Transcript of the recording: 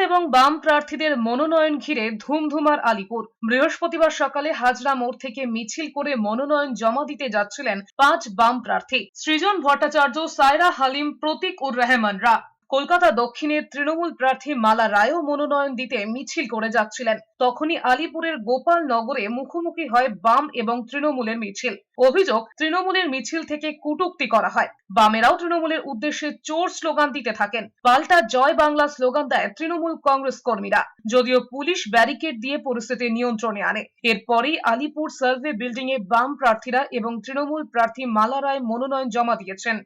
এবং বাম প্রার্থীদের মনোনয়ন ঘিরে ধুমধুমার আলিপুর। বৃহস্পতিবার সকালে হাজরা মোড় থেকে মিছিল করে মনোনয়ন জমা দিতে যাচ্ছিলেন পাঁচ বাম প্রার্থী। সৃজন ভট্টাচার্য, সায়রা হালিম প্রতীক উর রহমানরা। কলকাতা দক্ষিণের তৃণমূল প্রার্থী মালা রায়ও মনোনয়ন দিতে মিছিল করে যাচ্ছিলেন। তখনই আলিপুরের গোপাল নগরে মুখোমুখি হয় বাম এবং তৃণমূলের মিছিল। অভিযোগ, তৃণমূলের মিছিল থেকে কটূক্তি করা হয়। বামেরাও তৃণমূলের উদ্দেশ্যে চোর স্লোগান দিতে থাকেন। পাল্টা জয় বাংলা স্লোগান দেয় তৃণমূল কংগ্রেস কর্মীরা। যদিও পুলিশ ব্যারিকেড দিয়ে পরিস্থিতি নিয়ন্ত্রণে আনে। এরপরেই আলিপুর সার্ভে বিল্ডিং এ বাম প্রার্থীরা এবং তৃণমূল প্রার্থী মালা রায় মনোনয়ন জমা দিয়েছেন।